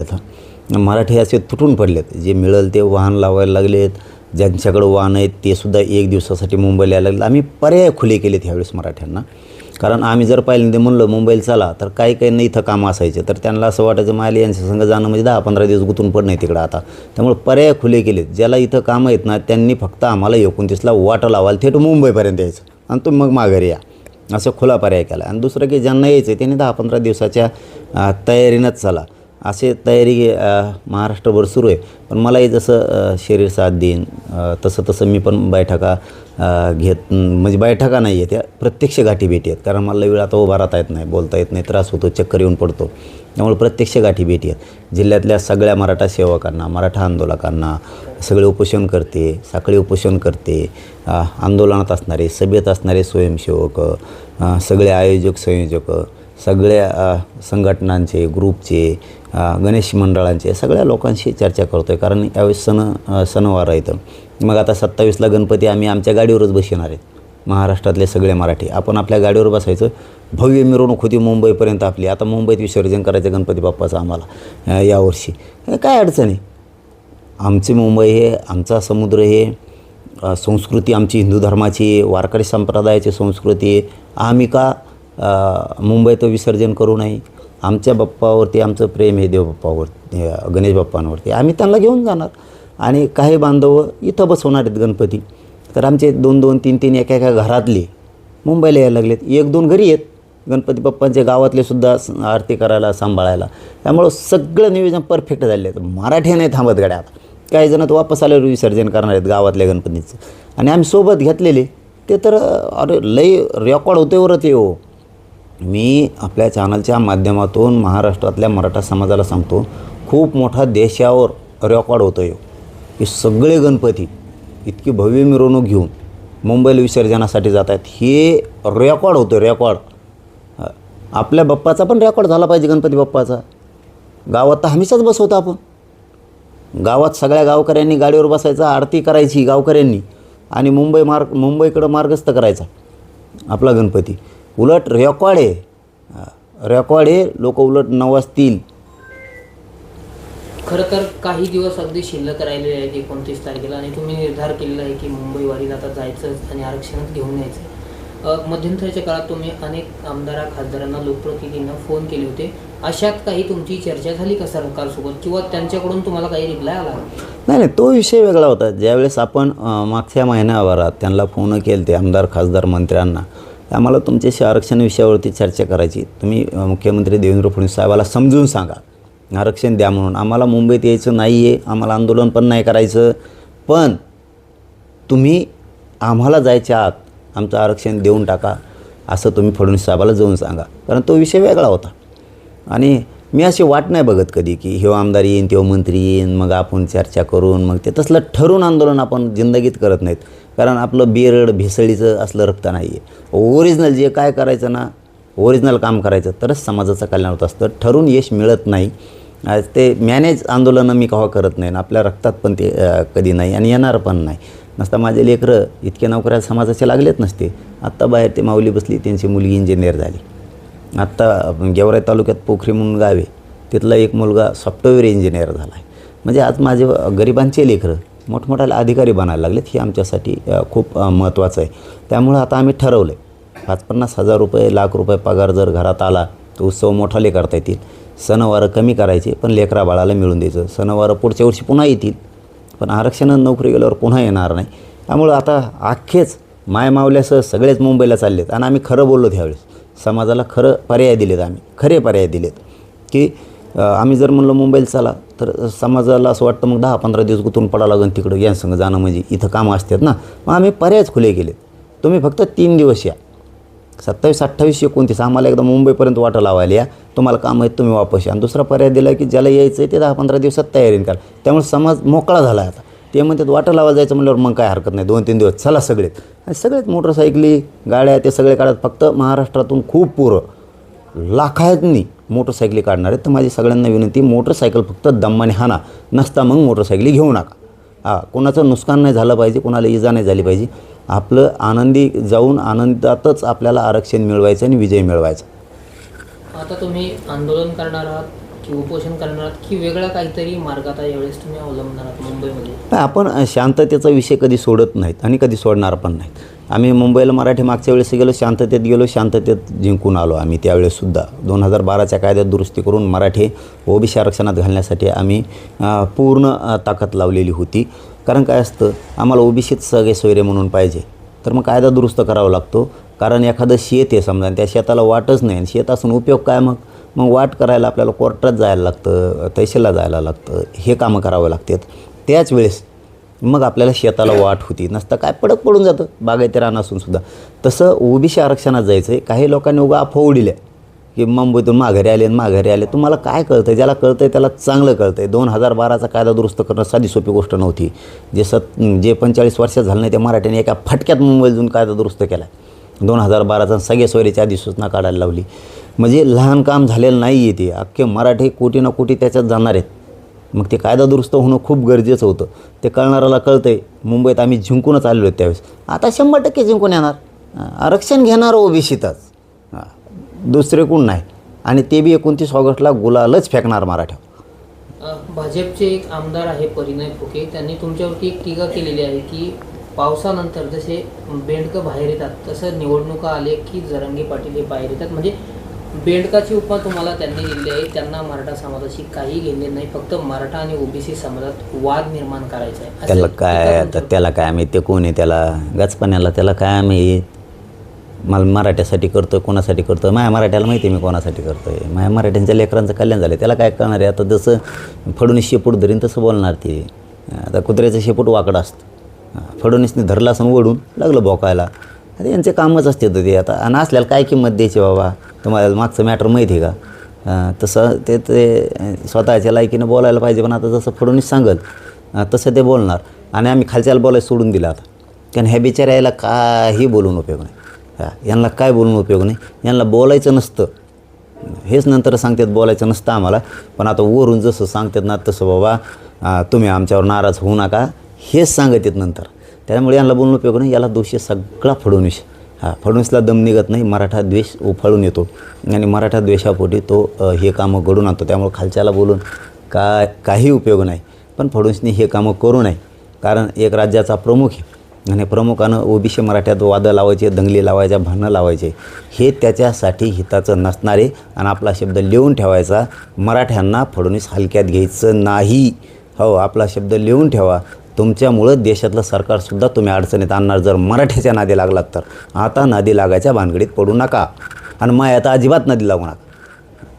आता मराठी असे तुटून पडलेत. जे मिळेल ते वाहन लावायला लागलेत. ज्यांच्याकडं वाहन आहेत ते सुद्धा एक दिवसासाठी मुंबईला यायला लागले आम्ही पर्याय खुले केलेत ह्यावेळेस मराठ्यांना. कारण आम्ही जर पहिल्यांदा म्हणलं मुंबईला चला तर काही काही नाही इथं कामं असायचे. तर त्यांना असं वाटायचं माले यांच्या संग जाणं म्हणजे दहा पंधरा दिवस गुंतून पडणं आहे तिकडं आता. त्यामुळे पर्याय खुले केलेत. ज्याला इथं कामं आहेत ना त्यांनी फक्त आम्हाला एकोणतीसला वाटं लावायला थेट मुंबईपर्यंत यायचं. आणि तुम्ही मग माघारी या. असं खुला पर्याय केला. आणि दुसरं की ज्यांना यायचं आहे त्यांनी दहा पंधरा दिवसाच्या तयारीनंच चला. असे तयारी महाराष्ट्रभर सुरू आहे. पण मलाही जसं शरीर साथ देईन तसं तसं मी पण बैठका घेत म्हणजे बैठका नाही आहे त्या प्रत्यक्ष गाठी भेटी आहेत. कारण मला वेळ आता उभा राहता येत नाही बोलता येत नाही त्रास होतो चक्कर येऊन पडतो. त्यामुळे प्रत्यक्ष गाठी भेटी आहेत. जिल्ह्यातल्या सगळ्या मराठा सेवकांना मराठा आंदोलकांना सगळे उपोषण करते साखळी उपोषण करते. आंदोलनात असणारे सभेत असणारे स्वयंसेवक सगळे आयोजक संयोजक सगळ्या संघटनांचे ग्रुपचे गणेश मंडळांचे सगळ्या लोकांशी चर्चा करतो आहे कारण यावेळेस सण सणवार आहेत मग आता सत्तावीसला गणपती आम्ही आमच्या गाडीवरच बसणार आहेत महाराष्ट्रातले सगळे मराठी. आपण आपल्या गाडीवर बसायचं. भव्य मिरवणूक होती मुंबईपर्यंत आपली. आता मुंबईत विसर्जन करायचं गणपती बाप्पाचं आम्हाला यावर्षी. काय अडचण आहे? आमची मुंबई हे आमचा समुद्र हे संस्कृती आमची हिंदू धर्माची वारकरी संप्रदायाची संस्कृती आम्ही का मुंबईत विसर्जन करू नये. आमच्या बाप्पावरती आमचं प्रेम आहे देवबाप्पावरती गणेश बाप्पांवरती. आम्ही त्यांना घेऊन जाणार. आणि काही बांधव इथं बसवणार आहेत गणपती. तर आमचे दोन दोन तीन तीन एका एका घरातले मुंबईला यायला लागलेत. एक दोन घरी आहेत. गणपती बाप्पांचे गावातले सुद्धा आरती करायला सांभाळायला. त्यामुळं सगळं नियोजन परफेक्ट झाले आहेत मराठी नाही थांबत गड्या. आता काही जण तर वापस आल्यावर विसर्जन करणार आहेत गावातल्या गणपतीचं. आणि आम्ही सोबत घेतलेले. ते तर अरे लई रेकॉर्ड होते वरच येऊ हो. मी आपल्या चॅनलच्या माध्यमातून महाराष्ट्रातल्या मराठा समाजाला सांगतो खूप मोठा देशावर रेकॉर्ड होतो आहे हो. की सगळे गणपती इतकी भव्य मिरवणूक घेऊन मुंबईला विसर्जनासाठी जात आहेत. हे रेकॉर्ड होतं रेकॉर्ड आपल्या बाप्पाचा पण रेकॉर्ड झाला पाहिजे गणपती बाप्पाचा. गावात तर हमेशाच बसवतो आपण. गावात सगळ्या गावकऱ्यांनी गाडीवर बसायचा आरती करायची गावकऱ्यांनी आणि मुंबई मार्ग मुंबईकडं मार्गस्थ करायचा आपला गणपती. उलट रेकॉर्ड आहे. रेकॉर्ड आहे लोक उलट नवसतील. खरं तर काही दिवस अगदी शिल्लक राहिलेले आहेत एकोणतीस तारखेला आणि तुम्ही निर्धार केलेला आहे की मुंबई वारीला आता जायचंच आणि आरक्षणच घेऊन यायचं. मध्यंतरीच्या काळात तुम्ही अनेक आमदारा खासदारांना लोकप्रतिनिधींना फोन केले होते. अशात काही तुमची चर्चा झाली का सरकारसोबत किंवा त्यांच्याकडून तुम्हाला काही रिप्लाय आला? नाही नाही तो विषय वेगळा होता. ज्यावेळेस आपण मागच्या महिन्याभरात त्यांना फोन केले ते आमदार खासदार मंत्र्यांना. आम्हाला तुमच्याशी आरक्षण विषयावरती चर्चा करायची. तुम्ही मुख्यमंत्री देवेंद्र फडणवीस साहेबाला समजून सांगा. आरक्षण द्या म्हणून. आम्हाला मुंबईत यायचं नाही आहे आम्हाला आंदोलन पण नाही करायचं. पण तुम्ही आम्हाला जायच्या आत आमचं आरक्षण देऊन टाका. असं तुम्ही फडणवीस साहेबाला जाऊन सांगा. कारण तो विषय वेगळा होता. आणि मी अशी वाट नाही बघत कधी की ह्यो आमदार येईन त्यो मंत्री येईन मग आपण चर्चा करून मग ते तसलं ठरून आंदोलन आपण जिंदगीत करत नाहीत. कारण आपलं बेरड भेसळीचं असलं रक्त नाही आहे ओरिजिनल जे काय करायचं ना ओरिजिनल काम करायचं तरच समाजाचं कल्याण होत असतं. ठरून यश मिळत नाही. आज ते मॅनेज आंदोलनं मी केव्हा करत नाही आणि आपल्या रक्तात पण ते कधी नाही आणि येणार पण नाही. नसता माझे लेकरं इतके नोकऱ्या समाजाचे लागलेच नसते. आत्ता बाहेर ते माऊली बसली त्यांची मुलगी इंजिनियर झाली. आत्ता गेवराई तालुक्यात पोखरी म्हणून गाव आहे. तिथला एक मुलगा सॉफ्टवेअर इंजिनियर झाला आहे म्हणजे आज माझे गरिबांचे लेकरं मोठमोठ्याला अधिकारी बनायला लागलेत हे आमच्यासाठी खूप महत्त्वाचं आहे. त्यामुळं आता आम्ही ठरवलं आहे पाच पन्नास हजार रुपये लाख रुपये पगार जर घरात आला तर उत्सव मोठाले करता येतील. सणवारं कमी करायचे पण लेकरा बाळाला मिळून द्यायचं. सणवारं पुढच्या वर्षी पुन्हा येतील पण आरक्षणं नोकरी गेल्यावर पुन्हा येणार नाही. त्यामुळं आता अख्खेच माय मावल्यासह सगळेच मुंबईला चाललेत. आणि आम्ही खरं बोललो त्यावेळेस समाजाला खरं पर्याय दिलेत आम्ही. खरे पर्याय दिलेत. की आम्ही जर म्हणलं मुंबईला चला तर समाजाला असं वाटतं मग दहा पंधरा दिवस गुतून पडावं लागेल तिकडं यांसंग जाणं म्हणजे इथं कामं असतात ना. मग आम्ही पर्यायच खुले केलेत. तुम्ही फक्त तीन दिवस या. सत्तावीस अठ्ठावीस एकोणतीस आम्हाला एकदा मुंबईपर्यंत वाटा लावायला या. तुम्हाला काम आहेत तुम्ही वापस या. आणि दुसरा पर्याय दिला की ज्याला यायचं आहे ते दहा पंधरा दिवसात तयारी करा. त्यामुळे समाज मोकळा झाला आहे आता. ते म्हणतात वाटा लावायला जायचं म्हणल्यावर मग काय हरकत नाही. दोन तीन दिवस चला सगळेत आणि सगळेच मोटरसायकली गाड्या ते सगळे काढत फक्त महाराष्ट्रातून खूप पोरं. लाखांनी मोटरसायकली काढणार आहेत. तर माझी सगळ्यांना विनंती मोटरसायकल फक्त दम्माने हाना. नसता मग मोटरसायकली घेऊ नका. हां कोणाचं नुकसान नाही झालं पाहिजे कोणाला इजा नाही झाली पाहिजे. आपलं आनंदी जाऊन आनंदातच आपल्याला आरक्षण मिळवायचं आणि विजय मिळवायचा. आता तुम्ही आंदोलन करणार आहात. की उपोषण करणार की वेगळा काहीतरी मार्ग आता यावेळेस तुम्ही अवलंबणार आहात मुंबईमध्ये? आपण शांततेचा विषय कधी सोडत नाहीत आणि कधी सोडणार पण नाहीत. आम्ही मुंबईला मराठी मागच्या वेळेस गेलो शांततेत गेलो शांततेत जिंकून आलो आम्ही त्यावेळेससुद्धा दोन हजार बाराच्या कायद्यात दुरुस्ती करून मराठी ओबीसी आरक्षणात घालण्यासाठी आम्ही पूर्ण ताकद लावलेली होती. कारण काय असतं आम्हाला ओबीसीत सगळे सोयरे म्हणून पाहिजे. तर मग कायदा दुरुस्त करावा लागतो. कारण एखादं शेत आहे समजा आणि त्या शेताला वाटच नाही. आणि शेत असून उपयोग काय मग? मग वाट करायला आपल्याला कोर्टात जायला लागतं तहसीलला जायला लागतं हे कामं करावं लागतात. त्याच वेळेस मग आपल्याला शेताला वाट होती. नसता काय पडक पडून जातं. बागायती रान असून सुद्धा. तसं ओबीसी आरक्षणात जायचं आहे काही लोकांनी उगा अफवा उडिल्या. की मुंबईतून माघारी आले आणि माघारी आले. तुम्हाला काय कळतं ज्याला कळतं आहे त्याला चांगलं कळतं आहे दोन हजार बाराचा कायदा दुरुस्त करणं साधी सोपी गोष्ट नव्हती. जे सत जे पंचेचाळीस वर्ष झालं नाही त्या मराठ्याने एका फटक्यात मुंबईतून कायदा दुरुस्त केला दोन हजार बाराचा सगळ्या सोयरीच्या आधी सूचना काढायला लावली. म्हणजे लहान काम झालेलं नाही आहे ते. अख्खे मराठी कोटी ना कोटी त्याच्यात जाणार आहेत. मग ते कायदा दुरुस्त होणं खूप गरजेचं होतं. ते कळणाऱ्याला कळतं आहे मुंबईत आम्ही जिंकूनच आलेलो आहेत त्यावेळेस. आता शंभर टक्के जिंकून येणार. आरक्षण घेणार ओबीसीतच. दुसरे कोण नाही. आणि ते बी एकोणतीस ऑगस्टला गुलालच फेकणार मराठा. भाजपचे एक आमदार आहे परिणय फुके. त्यांनी तुमच्यावरती एक टीका केलेली आहे की पावसानंतर जसे बेंडकं बाहेर येतात तसं निवडणुका आले की जरंगे पाटील हे बाहेर येतात. म्हणजे बेंडकाची उपमा तुम्हाला त्यांनी दिली आहे. त्यांना मराठा समाजाशी काही घेणे नाही. फक्त मराठा आणि ओबीसी समाजात वाद निर्माण करायचा आहे. त्याला काय आता त्याला काय आम्ही ते कोण आहे? त्याला गचपाण्याला त्याला काय आम्ही मला मराठ्यासाठी करतो कोणासाठी करतो माझ्या मराठ्याला माहिती आहे मी कोणासाठी करतो आहे माझ्या मराठ्यांच्या लेकरांचं कल्याण झालं त्याला काय कळणार आहे? आता जसं फडणवीस शेपूट धरीन तसं बोलणार ते. आता कुत्र्याचं शेपूट वाकडं असतं. फडणवीसने धरलं असं ओढून लागलं भोकायला आता यांचे कामच असते तर ते आता. आणि असल्याला काय किंमत द्यायची बाबा? तुम्हाला मागचं मॅटर माहिती आहे का? तसं ते ते स्वतःच्या लायकीनं बोलायला पाहिजे पण आता जसं फडणवीस सांगल तसं ते बोलणार. आणि आम्ही खालच्याला बोलायला सोडून दिलं आता. कारण ह्या बिचाऱ्याला काही बोलून उपयोग नाही. यांना काय बोलून उपयोग नाही? यांना बोलायचं नसतं. हेच नंतर सांगतात बोलायचं नसतं आम्हाला. पण आता वरून जसं सांगतात ना तसं बाबा तुम्ही आमच्यावर नाराज होऊ नका. हेच सांगत आहेत नंतर. त्यामुळे यांना बोलणं उपयोग नाही. याला दोषी सगळा फडणवीस. हा फडणवीसला दम निघत नाही. मराठा द्वेष उफाळून येतो. आणि मराठा द्वेषापोटी तो हे कामं घडून आणतो. त्यामुळे खालच्याला बोलून काय काही उपयोग नाही. पण फडणवीसने हे कामं करू नये. कारण एक राज्याचा प्रमुख आहे. आणि प्रमुखानं ओबीसी मराठ्यात वादं लावायचे दंगली लावायच्या भांडणं लावायचे. हे त्याच्यासाठी हिताचं नसणारे आणि आपला शब्द लिहून ठेवायचा मराठ्यांना फडणवीस हलक्यात घ्यायचं नाही. हो आपला शब्द लिहून ठेवा. तुमच्यामुळं देशातलं सरकारसुद्धा तुम्ही अडचणीत आणणार. जर मराठ्याच्या नादी लागलात तर. आता नादी लागायच्या भानगडीत पडू नका. आणि मग आता अजिबात नदी लागू नका.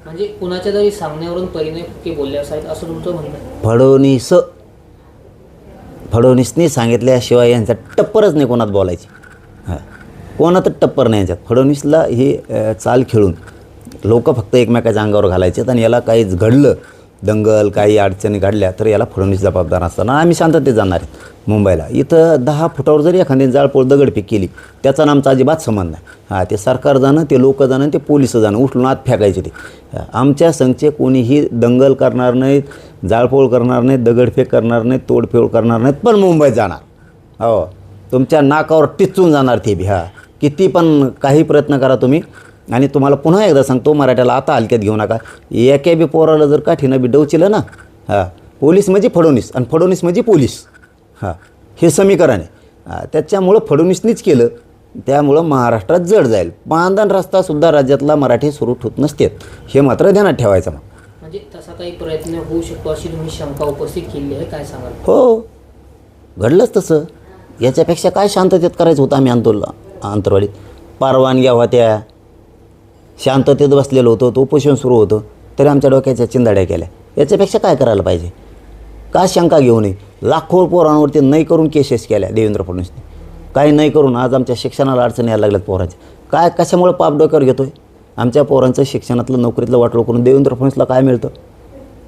म्हणजे कुणाच्या तरी सांगण्यावरून परिणय फुके बोलले असावेत असं तुमचं म्हणणं? फडणवीस. फडणवीसनी सांगितल्याशिवाय यांचा टप्परच नाही कोणात बोलायची. हां. कोणातच टप्पर नाही यांच्यात. फडणवीसला ही चाल खेळून. लोक फक्त एकमेकाच्या अंगावर घालायचे आणि याला काहीच घडलं दंगल काही अडचणी घडल्या तर याला फडणवीस जबाबदार असताना आम्ही शांततेत जाणार आहेत. मुंबईला. इथं दहा फुटावर जरी एखाद्याने जाळपोळ दगडफेक केली त्याचा आणि आमचा अजिबात संबंध नाही. हां ते सरकार जाणं ते लोक जाणं ते पोलीस जाणं उठून आत फेकायचे ते. आमच्या संघचे कोणीही दंगल करणार नाहीत जाळपोळ करणार नाहीत दगडफेक करणार नाहीत तोडफोड करणार नाहीत पण मुंबईत जाणार. हो तुमच्या नाकावर टिचून जाणार ते बी हा. किती पण काही प्रयत्न करा तुम्ही आणि तुम्हाला पुन्हा एकदा सांगतो मराठ्याला आता हलक्यात घेऊ नका. एका बी पोराला जर काठीनं बी डवचिलं ना हां पोलीस म्हणजे फडणवीस आणि फडणवीस म्हणजे पोलीस. हां हे समीकरण आहे. त्याच्यामुळं फडणवीसनीच केलं. त्यामुळं महाराष्ट्रात जड जाईल. बांधण रस्तासुद्धा राज्यातला मराठी सुरू होत नसतात. हे मात्र ध्यानात ठेवायचं मग. म्हणजे तसा काही प्रयत्न होऊ शकतो अशी तुम्ही शंका उपस्थित केली आहे काय सांगाल? हो. घडलंच तसं. याच्यापेक्षा काय शांततेत करायचं होतं आम्ही आंदोलन आंतरवाडीत? परवानग्या होत्या. शांततेत बसलेलो होतो तो उपोषण सुरू होतं तरी आमच्या डोक्याच्या चिंदाड्या केल्या. याच्यापेक्षा काय करायला पाहिजे? का शंका घेऊ नये? लाखो पोरांवरती नाही करून केसेस केल्या देवेंद्र फडणवीसने. काही नाही करून आज आमच्या शिक्षणाला अडचणी यायला लागल्यात पोरांच्या. काय कशामुळे पाप डोक्यावर घेतो आहे आमच्या पोरांचं शिक्षणातलं नोकरीतलं वाटलं करून देवेंद्र फडणवीसला काय मिळतं?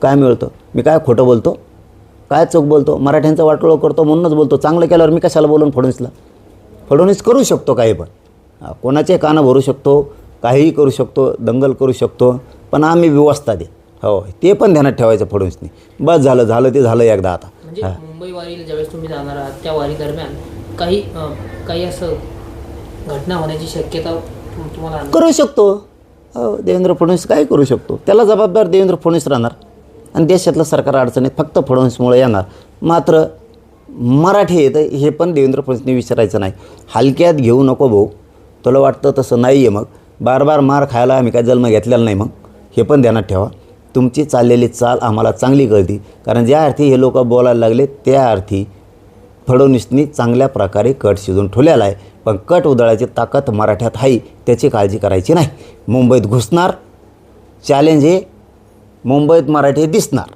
काय मिळतं? मी काय खोटं बोलतो? काय चूक बोलतो? मराठ्यांचा वाटोळ करतो म्हणूनच बोलतो. चांगलं केल्यावर मी कशाला बोलून फडणवीसला? फडणवीस करू शकतो काही पण. कोणाचे कानं भरू शकतो? काहीही करू शकतो दंगल करू शकतो पण आम्ही व्यवस्था दे. हो ते पण ध्यानात ठेवायचं फडणवीसनी बस झालं झालं ते झालं एकदा आता. म्हणजे मुंबई वारीला ज्यावेळेस तुम्ही जाणार आहात त्या वारी दरम्यान काही अं, काही असं घटना होण्याची शक्यता तुम- तुम्हाला करू शकतो. अहो, देवेंद्र फडणवीस काय करू शकतो. त्याला जबाबदार देवेंद्र फडणवीस राहणार. आणि देशातलं सरकार अडचणीत फक्त फडणवीसमुळे येणार. मात्र मराठी येतं हे पण देवेंद्र फडणवीसने विचारायचं नाही. हलक्यात घेऊ नको भाऊ. तुला वाटतं तसं नाही आहे मग. बार बार मार खायला आम्ही काय जन्म घेतलेला नाही मग. हे पण ध्यानात ठेवा. तुमची चाललेली चाल आम्हाला चांगली कळती. कारण ज्या अर्थी हे लोक बोलायला लागले त्या अर्थी फडणवीसनी चांगल्या प्रकारे कट शिजून ठेवलेला आहे. पण कट उधळायची ताकद मराठ्यात आहे त्याची काळजी करायची नाही. मुंबईत घुसणार. चॅलेंज हे मुंबईत मराठी दिसणार.